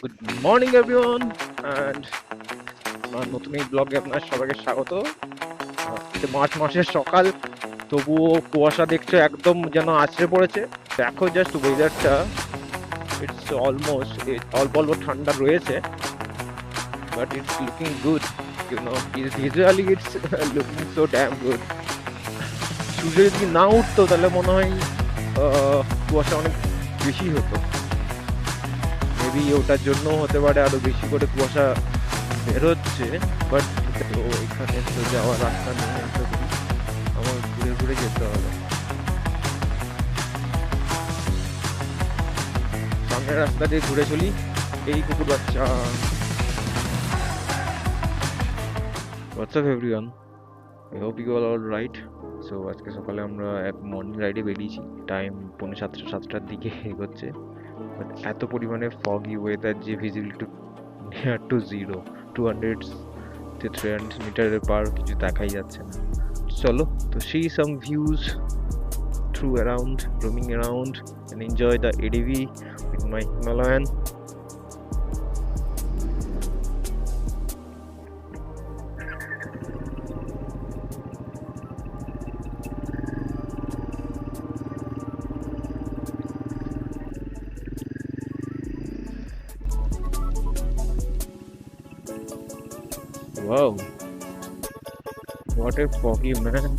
Good morning everyone and আমার নতুন এই ব্লগে আপনার সবাইকে স্বাগত। মার্চ মাসের সকাল, তবুও কুয়াশা দেখছ একদম যেন আছড়ে পড়েছে। দেখো জাস্ট ওয়েদারটা ইটস অলমোস্ট অল্প অল্প ঠান্ডা রয়েছে but it's looking good you know visually it's looking so damn good সূর্য যদি না উঠতো, তাহলে মনে হয় কুয়াশা অনেক বেশি হতো। মেবি ওটার জন্য হতে পারে আরও বেশি করে কুয়াশা বেরোচ্ছে বাট তো এখানে তো যাওয়ার রাস্তা নেই আমার ঘুরে ঘুরে যেতে হবে। সামনের রাস্তা দিয়ে ঘুরে চলি, এই কুকুর বাচ্চা। What's up everyone I hope you all all right so আজকে সকালে আমরা এক মর্নিং রাইডে বেরিয়েছি। টাইম পৌনে সাতটা, সাতটার দিকে এগোচ্ছে। বাট এত পরিমাণে ফগি ওয়েদার যে visibility near to zero to hundred three hundred মিটারের পার কিছু দেখাই যাচ্ছে না চলো, তো সেই some views through around roaming around and enjoy the ADV with my Himalayan. Wow, what a foggy man.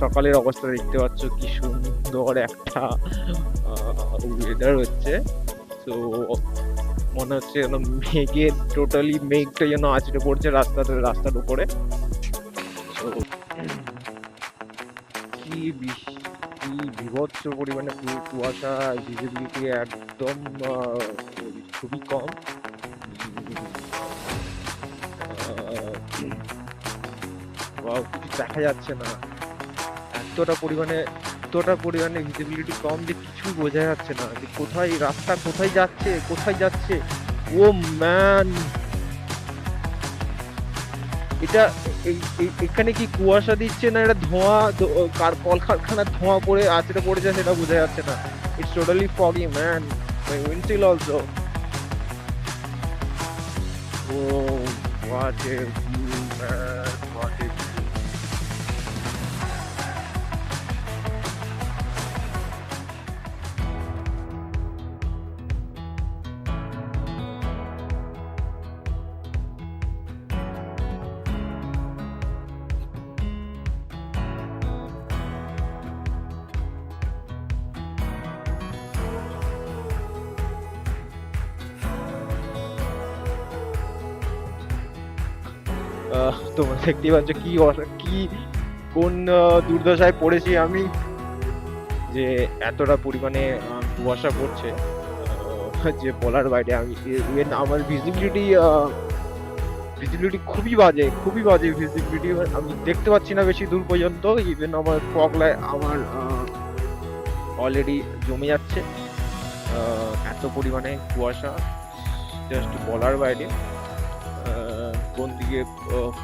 সকালের অবস্থা দেখতে পাচ্ছ কি সুন্দর একটা ওয়েদার হচ্ছে। তো মনে হচ্ছে যেন মেঘের টোটালি মেঘটা যেন আছড়ে পড়ছে রাস্তাতে রাস্তার উপরে। কি কি বিভৎস পরিমাণে কুয়াশা ভিজিবিলিটি একদম খুবই কম। কিছু দেখা যাচ্ছে না। এতটা পরিমাণে এতটা পরিমাণে ভিজিবিলিটি কম যে কিছু বোঝা যাচ্ছে না। যে কোথায় রাস্তা, কোথায় যাচ্ছে কোথায় যাচ্ছে? Oh man! এটা এখানে কি কুয়াশা দিচ্ছে না এটা ধোঁয়া? কার, কলকারখানার ধোঁয়া পড়ে, আছড়ে পড়েছে সেটা বোঝা যাচ্ছে না। It's totally foggy man windshield also oh what a man তোমরা দেখতেই পাচ্ছ কি কি কোন দুর্দশায় পড়েছি আমি যে এতটা পরিমাণে কুয়াশা পড়ছে। যে বলার বাইরে আমি ইভেন আমার ভিজিবিলিটি ভিজিবিলিটি খুবই বাজে খুবই বাজে ভিজিবিলিটি আমি দেখতে পাচ্ছি না বেশি দূর পর্যন্ত ইভেন আমার পগলায় আমার অলরেডি জমে যাচ্ছে। এত পরিমাণে কুয়াশা জাস্ট বলার বাইরে। কোন দিকে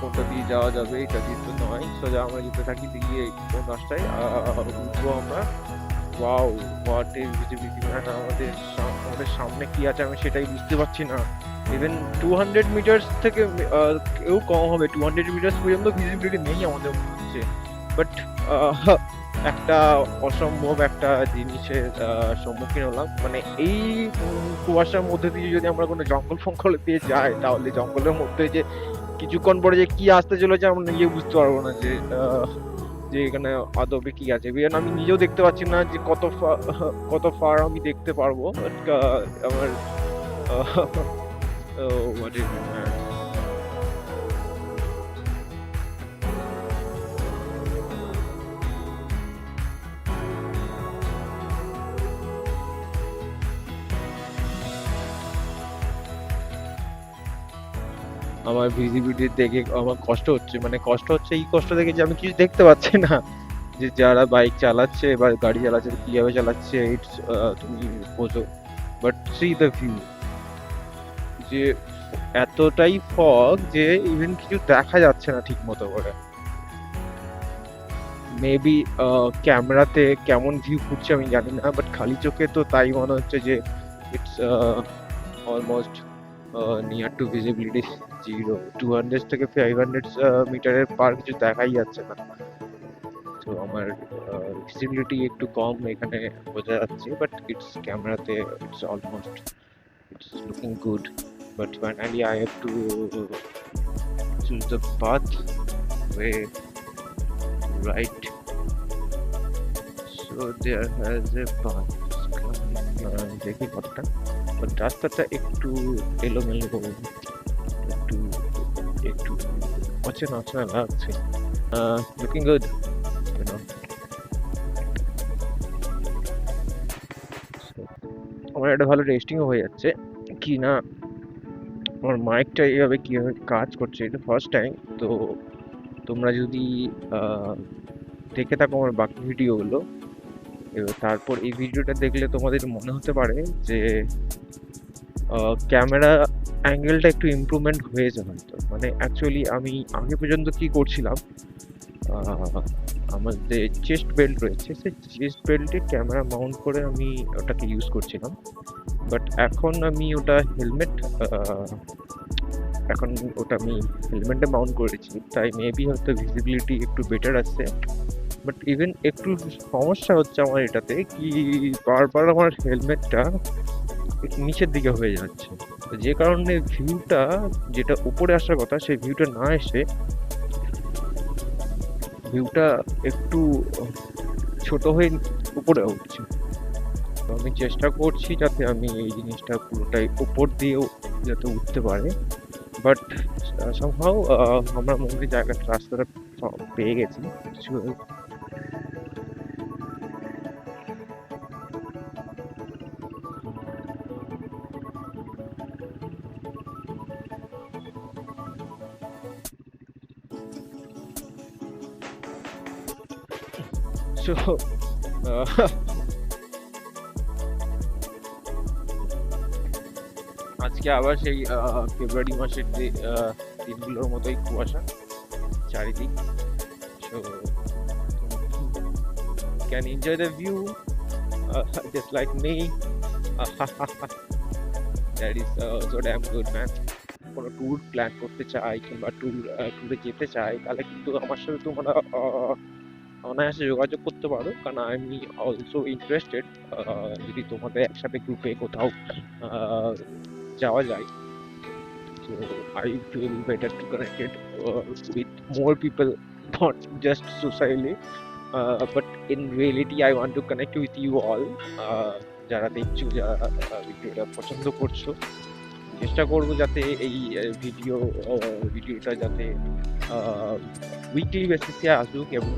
কোনটা দিয়ে যাওয়া যাবে, এটা দিয়ে তো নয় সোজা আমরা যেতে থাকি দিয়ে রাস্তায় উঠবো আমরা। Wow what is visibility man আমাদের আমাদের সামনে কি আছে আমি সেটাই বুঝতে পারছি না। ইভেন টু হান্ড্রেড মিটার্স থেকে কেউ কম হবে। টু হান্ড্রেড মিটার্স পর্যন্ত ভিজিবিলিটি নেই আমাদের মনে হচ্ছে বাট একটা অসম্ভব একটা জিনিসের সম্মুখীন হলাম। মানে এই কুয়াশার মধ্যে দিয়ে যদি আমরা কোনো জঙ্গল ফঙ্গল দিয়ে যাই তাহলে জঙ্গলের মধ্যে যে কিছুক্ষণ পরে যে কি আসতে চলেছে আমরা নিজে বুঝতে পারব না যে যে এখানে আদবে কি আছে। বিয়ান আমি নিজেও দেখতে পাচ্ছি না যে কত কত ফার আমি দেখতে পারব। আমার আহ, আমার ভিজিবিলিটি দেখে আমার কষ্ট হচ্ছে। মানে কষ্ট হচ্ছে এই কষ্ট দেখে যে আমি কিছু দেখতে পাচ্ছি না। যে যারা বাইক চালাচ্ছে বা গাড়ি চালাচ্ছে কীভাবে চালাচ্ছে ইটস তুমি বোঝো। বাট সি দ্য ভিউ যে এতটাই ফগ যে ইভেন কিছু দেখা যাচ্ছে না ঠিক মতো করে মেবি ক্যামেরাতে কেমন ভিউ ফুটছে আমি জানি না বাট খালি চোখে তো তাই মনে হচ্ছে যে it's uh, uh, near to visibility zero 200 থেকে 500 মিটারের পার কিছু দেখাই যাচ্ছে না। তো আমার ভিজিবিলিটি একটু কম এখানে বোঝা যাচ্ছে বাট ইটস ক্যামেরাতে it's almost it's looking good but finally I have to choose the path way right. So there has a path দেখি পথটা বাট রাস্তাটা একটু এলোমেলো, একটু একটু অচেনা অচেনা লাগছে। লুকিং গুড আমার একটা ভালো রেস্টিংও হয়ে যাচ্ছে। কি না, আমার মাইকটা এইভাবে কীভাবে কাজ করছে, এটা ফার্স্ট টাইম তো তোমরা যদি দেখে থাকো আমার বাকি ভিডিওগুলো এবার তারপর এই ভিডিওটা দেখলে তোমাদের মনে হতে পারে যে ক্যামেরা অ্যাঙ্গেলটা একটু ইমপ্রুভমেন্ট হয়েছে হয়তো। মানে অ্যাকচুয়ালি আমি আগে পর্যন্ত কি করছিলাম আমার যে চেস্ট বেল্ট রয়েছে, সেই চেস্ট বেল্টে ক্যামেরা মাউন্ট করে আমি ওটাকে ইউজ করছিলাম। বাট এখন আমি ওটা হেলমেট এখন ওটা আমি হেলমেটে মাউন্ট করেছি। তাই মেবি হয়তো ভিজিবিলিটি একটু বেটার আসছে। বাট ইভেন একটু সমস্যা হচ্ছে আমার এটাতে, কি বারবার আমার হেলমেটটা নিচের দিকে হয়ে যাচ্ছে। যে কারণে ভিউটা যেটা উপরে আসার কথা, সেই ভিউটা না এসে ভিউটা একটু ছোট হয়ে উপরে উঠছে। তো আমি চেষ্টা করছি যাতে আমি এই জিনিসটা পুরোটাই উপর দিয়েও যাতে উঠতে পারে। বাট সামহাও আমরা মনে হয় জায়গাটা, রাস্তাটা পেয়ে গেছি। So, uh, আজকে আবার সেই ফেব্রুয়ারি মাসের যে দিনগুলোর মতোই কুয়াশা চারিদিক। So can enjoy the view just like me that is so damn good man কোনো ট্যুর প্ল্যান করতে চাই কিংবা ট্যুর ট্যুরে যেতে চাই তাহলে কিন্তু আমার সাথে তোমরা অনায়াসে যোগাযোগ করতে পারো। কারণ আমি অলসো ইন্টারেস্টেড যদি তোমাদের একসাথে গ্রুপে কোথাও যাওয়া যায়। better to connected uh, with more people not just socially uh, but in reality I want to connect with you all uh, যারা দেখছ যারা ভিডিওটা পছন্দ করছ। চেষ্টা করব যাতে এই ভিডিও ভিডিওটা যাতে উইকলি বেসিসে আসুক এবং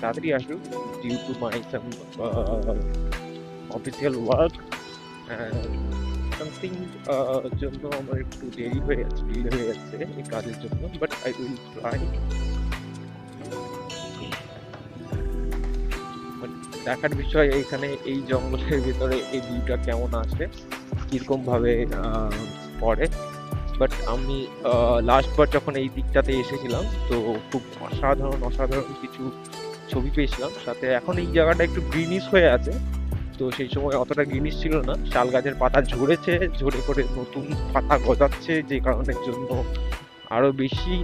তাড়াতাড়ি আসুক due to my some official work something জন্য আমার একটু দেরি হয়ে যাচ্ছে ডিলে হয়ে যাচ্ছে এই কাজের জন্য বাট আই উইল ট্রাই দেখার বিষয় এখানে এই জঙ্গলের ভিতরে এই ভিউটা কেমন আসে, কীরকমভাবে পড়ে। বাট আমি লাস্ট বার যখন এই দিকটাতে এসেছিলাম, তো খুব অসাধারণ অসাধারণ কিছু ছবি পেয়েছিলাম, সাথে এখন এই জায়গাটা একটু গ্রিনিশ হয়ে আছে। তো সেই সময় অতটা গ্রিনিশ ছিল না। শাল গাছের পাতা ঝরেছে, ঝরে করে নতুন পাতা গজাচ্ছে যে কারণের জন্য আরও বেশি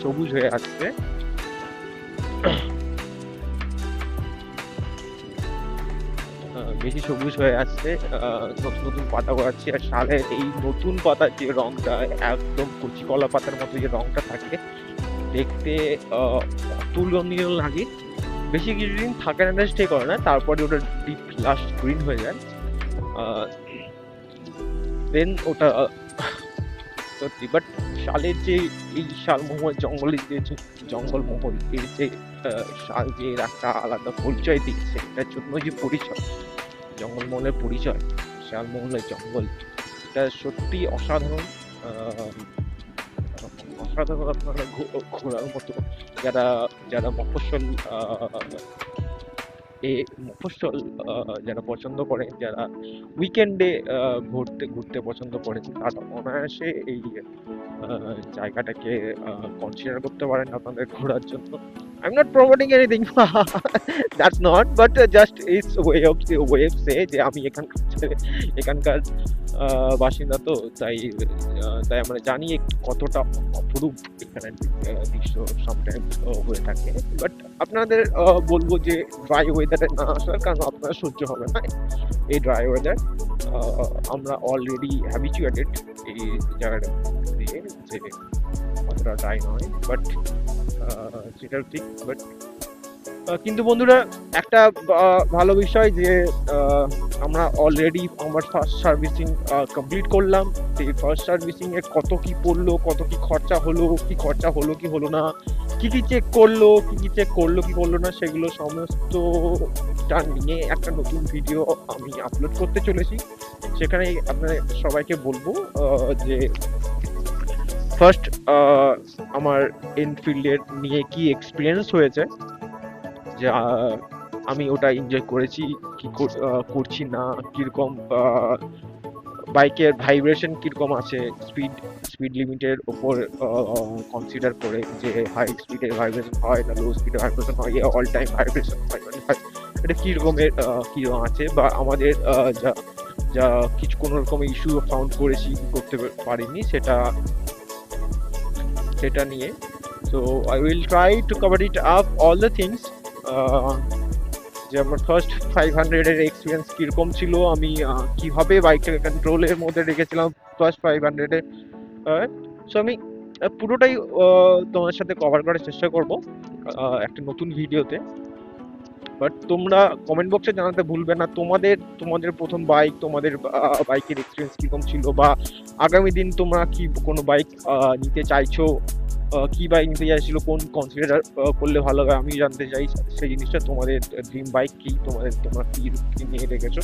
সবুজ হয়ে আসছে। বেশি সবুজ হয়ে আসছে নতুন নতুন পাতা গজাচ্ছে। আর শালের এই নতুন পাতার যে রংটা, একদম কচি কলা পাতার মতো যে রংটা থাকে, দেখতে অতুলনীয় লাগে। বেশি কিছুদিন থাকে না স্টে করে না। তারপরে ওটা ডিপ লাস্ট গ্রিন হয়ে যায়। দেন ওটা সত্যি বাট শালের যে এই শালমহল, জঙ্গলের যে জ- জঙ্গলমহল, এর যে শাল যে একটা আলাদা পরিচয় দিচ্ছে, এটার জন্য যে পরিচয়, জঙ্গলমহলের পরিচয়, শালমহলের জঙ্গল, এটা সত্যি অসাধারণ। অসাধারণ আপনারা ঘোরার মতো যারা যারা মফস্বল এ মফস্বল যারা পছন্দ করেন, যারা উইকেন্ডে ঘুরতে ঘুরতে পছন্দ করেন, তারা অনায়াসে এই জায়গাটাকে কনসিডার করতে পারেন আপনাদের ঘোরার জন্য। I am not promoting anything that's not but just it's way of way of say যে আমি এখানকার এখানকার বাসিন্দা তো, তাই তাই আমরা জানি কতটা অপরূপ এখানে দৃশ্য সামটাইমস হয়ে থাকে। বাট আপনাদের বলব যে ড্রাই ওয়েদারে না আসার কারণ আপনার সহ্য হবে না। এই ড্রাই ওয়েদার আমরা অলরেডি হ্যাবিচুয়েটেড এই জায়গাটা দিয়ে যে, অতটা ড্রাই নয়। বাট সেটাও ঠিক বাট কিন্তু বন্ধুরা, একটা ভালো বিষয় যে আমরা অলরেডি আমার ফার্স্ট সার্ভিসিং কমপ্লিট করলাম। সেই ফার্স্ট সার্ভিসিং এ কত কি পড়ল, কত কি খরচা হলো, কি খরচা হলো, কি হলো না, কি কি চেক করল, কি কি চেক করল, কি করল না, সেগুলো সমস্তটা নিয়ে একটা নতুন ভিডিও আমি আপলোড করতে চলেছি। সেখানে আপনাদের সবাইকে বলব যে ফার্স্ট আমার এনফিল্ডের নিয়ে কি এক্সপিরিয়েন্স হয়েছে। যে আমি ওটা এনজয় করেছি কি কর- করছি না কীরকম বাইকের ভাইব্রেশন কীরকম আছে স্পিড স্পিড লিমিটের ওপর কনসিডার করে যে হাই স্পিডের ভাইব্রেশন হয় না লো স্পিডের ভাইব্রেশন হয় অল টাইম ভাইব্রেশন হয় এটা কী রকমের আহ, কী রকম আছে বা আমাদের যা যা কিছু কোনো রকম ইস্যু ফাউন্ড করেছি করতে পারিনি সেটা সেটা নিয়ে so I will try to cover it up all the things যে আমার ফার্স্ট ফাইভ হান্ড্রেডের এক্সপিরিয়েন্স কীরকম ছিল, আমি কীভাবে বাইকটাকে কন্ট্রোলের মধ্যে রেখেছিলাম ফার্স্ট ফাইভ হান্ড্রেডে সো আমি পুরোটাই তোমার সাথে কভার করার চেষ্টা করব একটা নতুন ভিডিওতে। বাট তোমরা কমেন্ট বক্সে জানাতে ভুলবে না, তোমাদের তোমাদের প্রথম বাইক তোমাদের বাইকের এক্সপিরিয়েন্স কীরকম ছিল বা আগামী দিন তোমরা কি কোনো বাইক নিতে চাইছো? কি বাইক নিতে চাইছিল কোন কনসিডার করলে ভালো হবে আমি জানতে চাই। সেই জিনিসটা তোমাদের ড্রিম বাইক কি? তোমাদের, তোমরা কি নিয়ে রেখেছো